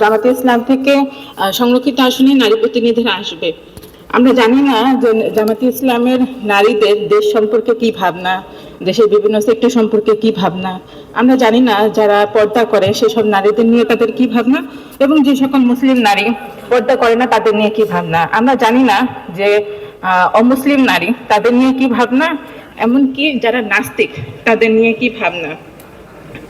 জামাতে ইসলাম থেকে সংরক্ষিত আসনে নারী প্রতিনিধিরা আসবে। আমরা জানি না যে জামাতে ইসলামের নারীদের দেশ সম্পর্কে কি ভাবনা, দেশের বিভিন্ন সেক্টর সম্পর্কে কি ভাবনা। আমরা জানি না যারা পর্দা করে সেসব নারীদের নিয়ে তাদের কি ভাবনা এবং যে সকল মুসলিম নারী পর্দা করে না তাদের নিয়ে কি ভাবনা। আমরা জানি না যে অমুসলিম নারী তাদের নিয়ে কি ভাবনা, এমনকি যারা নাস্তিক তাদের নিয়ে কি ভাবনা।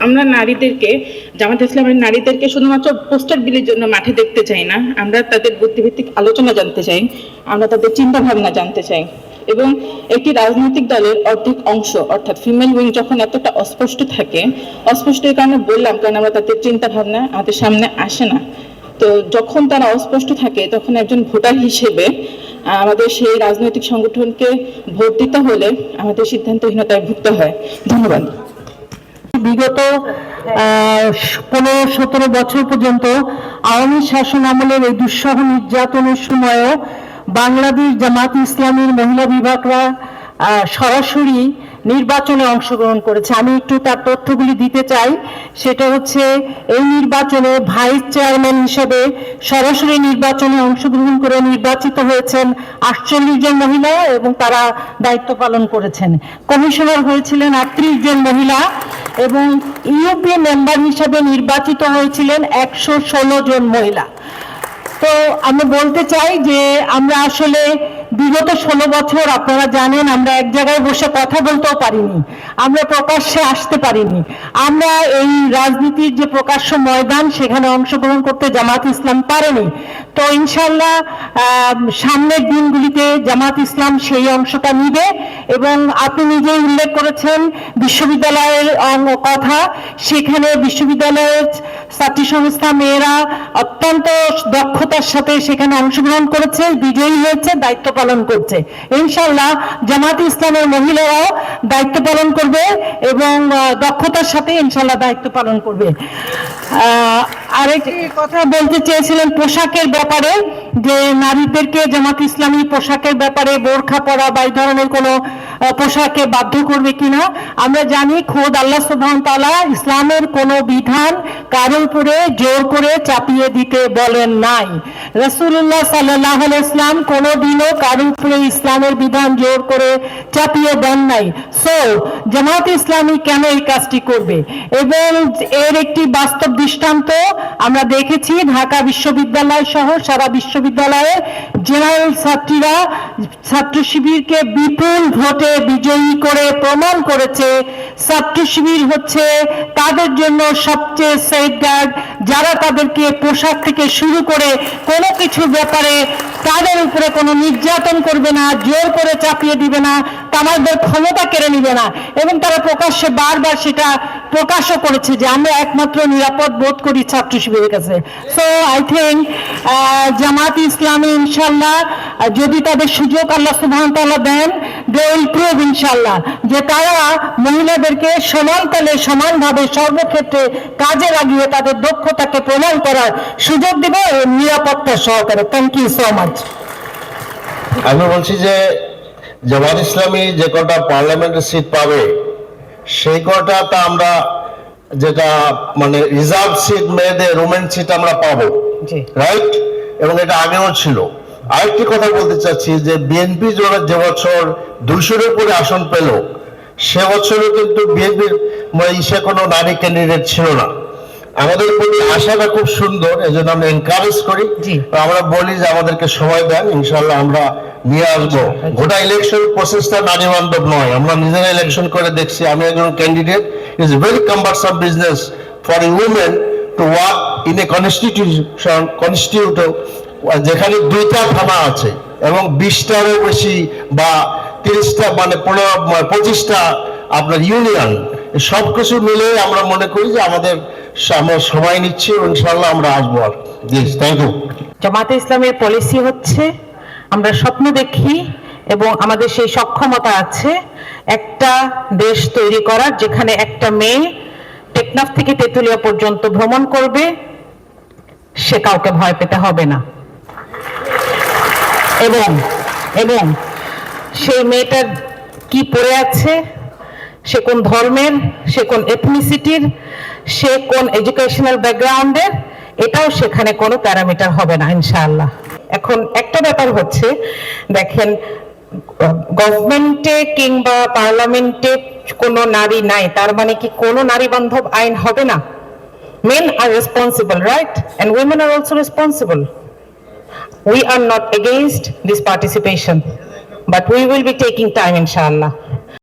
আমরা নারীদেরকে, জামাত ইসলামের নারীদেরকে শুধুমাত্র পোস্টার বিলির জন্য মাঠে দেখতে চাই না, আমরা তাদের বুদ্ধিভিত্তিক আলোচনা জানতে চাই, আমরা তাদের চিন্তা ভাবনা জানতে চাই এবং একটি রাজনৈতিক দলের অর্ধেক অংশ, অর্থাৎ ফিমেল উইং যখন এতটা অস্পষ্ট থাকে অস্পষ্ট এই কারণে বললাম, কারণ আমরা তাদের চিন্তা ভাবনা আমাদের সামনে আসে না। তো যখন তারা অস্পষ্ট থাকে, তখন একজন ভোটার হিসেবে আমাদের সেই রাজনৈতিক সংগঠনকে ভোট দিতে হলে আমাদের সিদ্ধান্তহীনতায় ভুগতে হয়। ধন্যবাদ। বিগত পনেরো, সতেরো বছর পর্যন্ত আওয়ামী শাসন আমলের এই দুঃসহ নির্যাতনের সময়ও বাংলাদেশ জামাত ইসলামীর মহিলা বিভাগরা সরাসরি নির্বাচনে অংশগ্রহণ করেছে। আমি একটু তার তথ্যগুলি দিতে চাই। সেটা হচ্ছে, এই নির্বাচনে ভাইস চেয়ারম্যান হিসেবে সরাসরি নির্বাচনে অংশগ্রহণ করে নির্বাচিত হয়েছেন আটচল্লিশ জন মহিলা এবং তারা দায়িত্ব পালন করেছেন। কমিশনার হয়েছিলেন আটত্রিশ জন মহিলা। এবং ইউপি মেম্বার হিসেবে নির্বাচিত হয়েছিলেন একশো ষোলো জন মহিলা। তো আমি বলতে চাই যে আমরা আসলে বিগত ষোলো বছর, আপনারা জানেন, আমরা এক জায়গায় বসে কথা বলতেও পারিনি। আমরা প্রকাশ্যে আসতে পারিনি। আমরা এই রাজনীতির যে প্রকাশ্য ময়দান, সেখানে অংশগ্রহণ করতে জামাত ইসলাম পারেনি। তো ইনশাল্লাহ সামনের দিনগুলিতে জামাত ইসলাম সেই অংশটা নিবে এবং আপনি নিজেই উল্লেখ করেছেন, বিশ্ববিদ্যালয়ের কথা। সেখানে বিশ্ববিদ্যালয়ের ছাত্রী সংস্থা মেয়েরা অত্যন্ত দক্ষতার সাথে সেখানে অংশগ্রহণ করেছে, বিজয়ী হয়েছে, দায়িত্ব পালন করছে। ইনশাল্লাহ জামাত ইসলামের মহিলারাও দায়িত্ব পালন করবে এবং দক্ষতার সাথে ইনশাল্লাহ দায়িত্ব পালন করবে। আরেকটি কথা বলতে চেয়েছিলেন পোশাকের ব্যাপারে, যে নারীদেরকে জামাত ইসলামী পোশাকের ব্যাপারে বোরখা পরা বা এই ধরনের কোনো পোশাকে বাধ্য করবে কিনা, আমরা জানি খোদ আল্লাহ সুবহান তাআলা ইসলামের কোনো বিধান কারও উপরে জোর করে চাপিয়ে দিতে বলেন নাই। রাসূলুল্লাহ সাল্লাল্লাহু আলাইহি ইসলাম কোনো দিনও কারও উপরে ইসলামের বিধান জোর করে চাপিয়ে দেন নাই। সো জামাত ইসলামী কেন এই কাজটি করবে? এবং এর একটি বাস্তব দৃষ্টান্ত আমরা দেখেছি ঢাকা বিশ্ববিদ্যালয় সহ সারা বিশ্ববিদ্যালয়ে জেনারেল ছাত্রীরা ছাত্র শিবিরকে বিপুল ভোটে বিজয়ী করে প্রমাণ করেছে ছাত্র শিবির হচ্ছে তাদের জন্য সবচেয়ে সেফগার্ড যারা তাদেরকে পোশাক থেকে শুরু করে কোনো কিছু ব্যাপারে তাদের উপরে কোনো নির্যাতন করবে না, জোর করে চাপিয়ে দিবে না তাদের ক্ষমতা কেড়ে নিবে না। এবং তারা প্রকাশ্যে বারবার সেটা প্রকাশও করেছে যে আমরা একমাত্র নিরাপদ বোধ করি ছাত্র শিবিরের কাছে। So I think Jamaat Islami ইনশাল্লাহ যদি তাদের সুযোগ আল্লাহ তাআলা দেন দে উইল প্রুভ ইনশাল্লাহ যে তারা মহিলাদেরকে সমান তালে সমানভাবে সর্বক্ষেত্রে কাজে লাগিয়ে তাদের দক্ষতাকে প্রমাণ করার সুযোগ দেবে নিরাপত্তা সহকারে। থ্যাংক ইউ সো মাচ আমি বলছি যে জামাত ইসলামী যে কটা পার্লামেন্টের সিট পাবে সেই কটাটা আমরা যেটা মানে রিজার্ভ সিট মেয়েদের রোমেন সিট আমরা পাবো। রাইট এবং এটা আগেও ছিল। আরেকটি কথা বলতে চাচ্ছি যে বিএনপি যে বছর দুইশোর উপরে আসন পেল সে বছরও কিন্তু বিএনপির ইসে কোনো নারী ক্যান্ডিডেট ছিল না। আমাদের প্রতি আশাটা খুব সুন্দর এই জন্য আমরা এনকারেজ করি। আমরা বলি যে আমাদেরকে সময় দেন ইনশাল্লাহ আমরা নিয়ে আসব। গোটা ইলেকশন প্রসেসটা নারী বান্ধব নয় আমরা নিজেরা ইলেকশন করে দেখছি। আমি একজন candidate is very cumbersome business for a women to work in a constitution constitute যেখানে দুইটা থানা আছে এবং বিশটারও বেশি বা তিরিশটা মানে পনেরো পঁচিশটা আপনার ইউনিয়ন সব কিছু মিলে আমরা মনে করি যে আমাদের আমরা সময় নিচ্ছি ইনশাল্লাহ আমরা আসব আর থ্যাংক ইউ জামাতে ইসলামের পলিসি হচ্ছে, আমরা স্বপ্ন দেখি এবং আমাদের সেই সক্ষমতা আছে একটা দেশ তৈরি করার, যেখানে একটা মেয়ে টেকনাফ থেকে তেঁতুলিয়া পর্যন্ত ভ্রমণ করবে, সে কাউকে ভয় পেতে হবে না। এবং এবং সেই মেয়েটার কি পড়ে আছে? সে কোন ধর্মের? সে কোন এথনিসিটির সে কোন এডুকেশনাল ব্যাকগ্রাউন্ডের এটাও সেখানে কোনো প্যারামিটার হবে না, ইনশাআল্লাহ। এখন একটা ব্যাপার হচ্ছে, দেখেন, গভর্নমেন্টে কিংবা পার্লামেন্টে কোনো নারী নাই, তার মানে কি কোনো নারী বান্ধব আইন হবে না? Men are responsible right and women are also responsible we are not against this participation. But we will be taking time inshallah